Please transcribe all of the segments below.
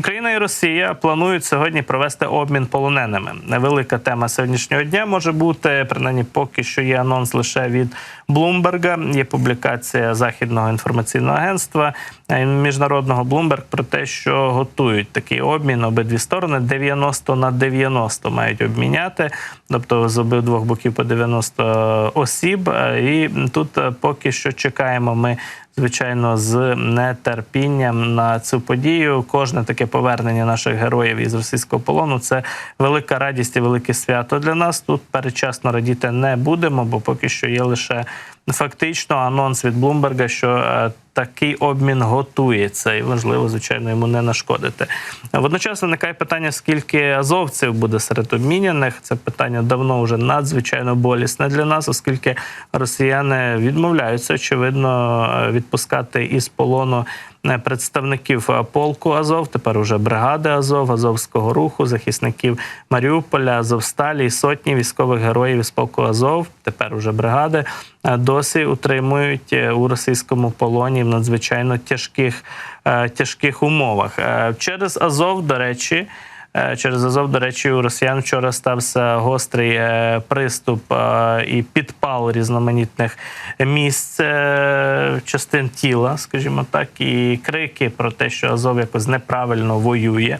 Україна і Росія планують сьогодні провести обмін полоненими. Невелика тема сьогоднішнього дня може бути принаймні, поки що є анонс лише від Блумберга. Є публікація західного інформаційного агентства е, міжнародного Bloomberg про те, що готують такий обмін. Обидві сторони 90 на 90 мають обміняти, тобто з обидвох боків по 90 осіб. Е, І тут е, поки що чекаємо ми звичайно, з нетерпінням на цю подію. Кожне таке повернення наших героїв із російського полону це велика радість і велике свято для нас. Тут передчасно радіти не будемо, бо поки що є лише фактично анонс від Блумберга, що е, такий обмін готується, і важливо, звичайно, йому не нашкодити. Водночас виникає питання, скільки азовців буде серед обміняних. Це питання давно вже надзвичайно болісне для нас, оскільки росіяни відмовляються, очевидно, відпускати із полону е, представників е, полку Азов, тепер уже бригади Азов, Азовського руху, захисників Маріуполя, Азовсталі і сотні військових героїв із полку Азов, тепер уже бригади, е, досі утримують е, у російському полоні в надзвичайно тяжких, е, тяжких умовах. Е, Через Азов, до речі. Е, Через Азов, до речі, у росіян вчора стався гострий е, приступ е, і підпал різноманітних місць частин тіла, скажімо так, і крики про те, що Азов якось неправильно воює.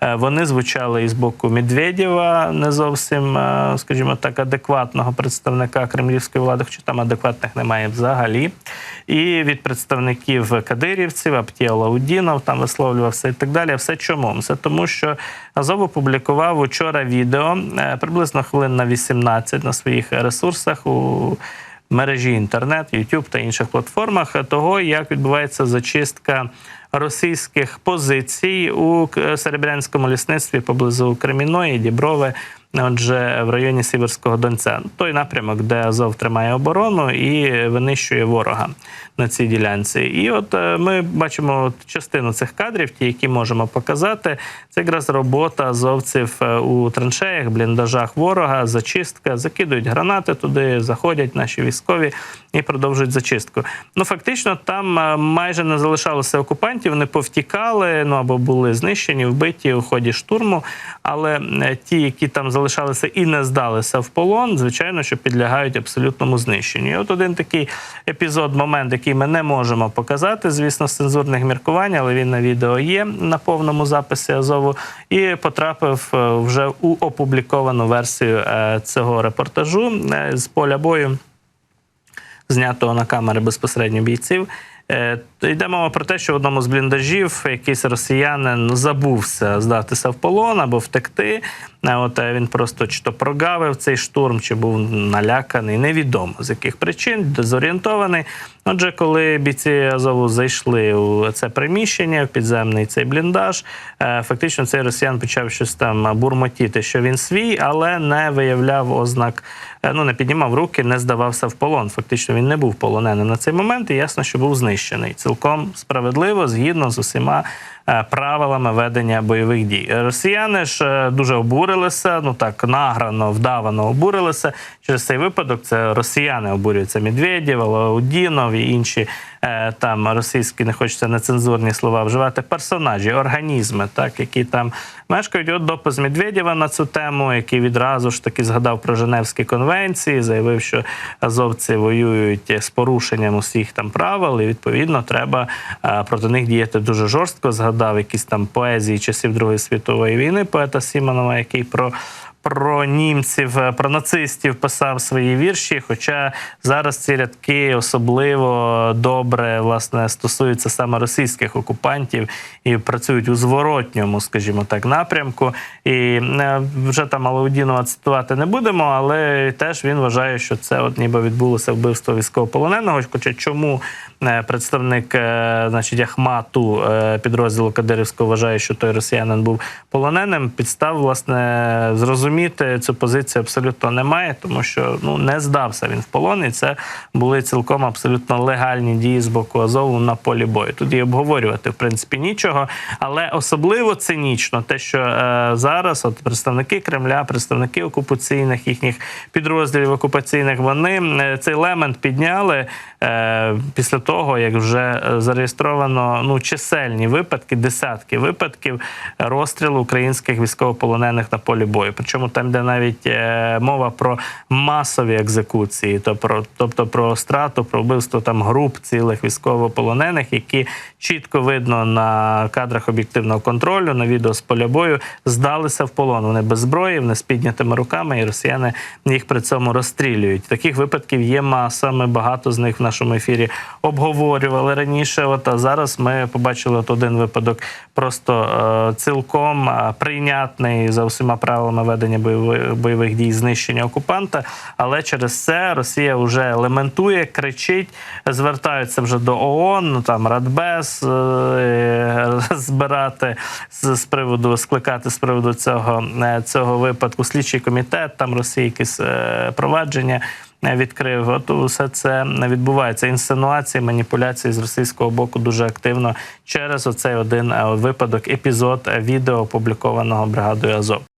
Е, Вони звучали із боку Медведєва, не зовсім, е, скажімо так, адекватного представника кремлівської влади, хоча там адекватних немає взагалі. І від представників кадирівців, Аптія Лаудінов там висловлювався і так далі. Все чому? Все тому, що Азов опублікував учора відео е, приблизно хвилин на 18 на своїх ресурсах у мережі інтернет, YouTube та інших платформах того, як відбувається зачистка російських позицій у Серебрянському лісництві поблизу Креміної, Діброви. Отже, в районі Сіверського Донця, той напрямок, де Азов тримає оборону і винищує ворога на цій ділянці. І от е, ми бачимо частину цих кадрів, ті, які можемо показати. Це якраз робота азовців е, у траншеях, бліндажах ворога, зачистка, закидують гранати туди, заходять наші військові і продовжують зачистку. Ну фактично, там е, майже не залишалося окупантів, вони повтікали, ну або були знищені, вбиті у ході штурму. Але е, ті, які там залишалися і не здалися в полон, звичайно, що підлягають абсолютному знищенню. І от один такий епізод, момент, який ми не можемо показати, звісно, з цензурних міркувань, але він на відео є на повному записі Азову, і потрапив е, вже у опубліковану версію е, цього репортажу з поля бою знятого на камери безпосередньо бійців. Е, Йде мова про те, що в одному з бліндажів якийсь росіянин забувся здатися в полон або втекти. Е, От е, він просто чи то прогавив цей штурм, чи був наляканий, невідомо з яких причин, дезорієнтований. Отже, коли бійці Азову зайшли у це приміщення, в підземний цей бліндаж, фактично цей росіян почав щось там бурмотіти, що він свій, але не виявляв ознак, ну не піднімав руки, не здавався в полон. Фактично він не був полоненим на цей момент, і ясно, що був знищений. Цілком справедливо, згідно з усіма правилами ведення бойових дій. Росіяни ж е, дуже обурилися, ну так награно, вдавано обурилися. Через цей випадок це росіяни обурюються Медведєв, Лаудінов і інші е, там російські, не хочеться нецензурні слова вживати, персонажі, організми, так, які там мешкають. От допис Медведєва на цю тему, який відразу ж таки згадав про Женевські конвенції, заявив, що азовці воюють з порушенням усіх там правил, і відповідно треба е, проти них діяти дуже жорстко. Згадав якісь там поезії часів Другої світової війни поета Сімонова, який про. Про німців, е, про нацистів писав свої вірші. Хоча зараз ці рядки особливо добре власне стосуються саме російських окупантів і працюють у зворотньому, скажімо так, напрямку. І е, вже там Алаудінова цитувати не будемо, але теж він вважає, що це от ніби відбулося вбивство військовополоненого. Хоча чому е, представник значить, Ахмату підрозділу Кадирівського вважає, що той росіянин був полоненим, підстав власне зрозуміти цю позицію абсолютно немає, тому що ну не здався він в полон, і це були цілком абсолютно легальні дії з боку Азову на полі бою. Тут і обговорювати в принципі нічого, але особливо цинічно те, що е, зараз от представники Кремля, представники окупаційних їхніх підрозділів окупаційних, вони е, цей елемент підняли е, після того, як вже е, зареєстровано ну, чисельні випадки, десятки випадків розстрілу українських військовополонених на полі бою. Причому там, де навіть е, мова про масові екзекуції, то про, тобто про страту, про вбивство там груп цілих військовополонених, які чітко видно на кадрах об'єктивного контролю, на відео з поля бою, здалися в полон. Вони без зброї, вони з піднятими руками, і росіяни їх при цьому розстрілюють. Таких випадків є маса. Ми багато з них в нашому ефірі обговорювали раніше. От а зараз ми побачили от один випадок, просто е, цілком е, прийнятний за всіма правилами ведення бойових, бойових дій знищення окупанта. Але через це Росія вже елементує, кричить, звертаються вже до ООН, ну, там Радбез е, збирати з, приводу скликати з приводу цього, е, цього випадку. Слідчий комітет там Росії якісь е, провадження. е, Відкрив, от усе це відбувається. Інсинуації, маніпуляції з російського боку дуже активно через оцей один е, випадок, епізод е, відео опублікованого бригадою Азов.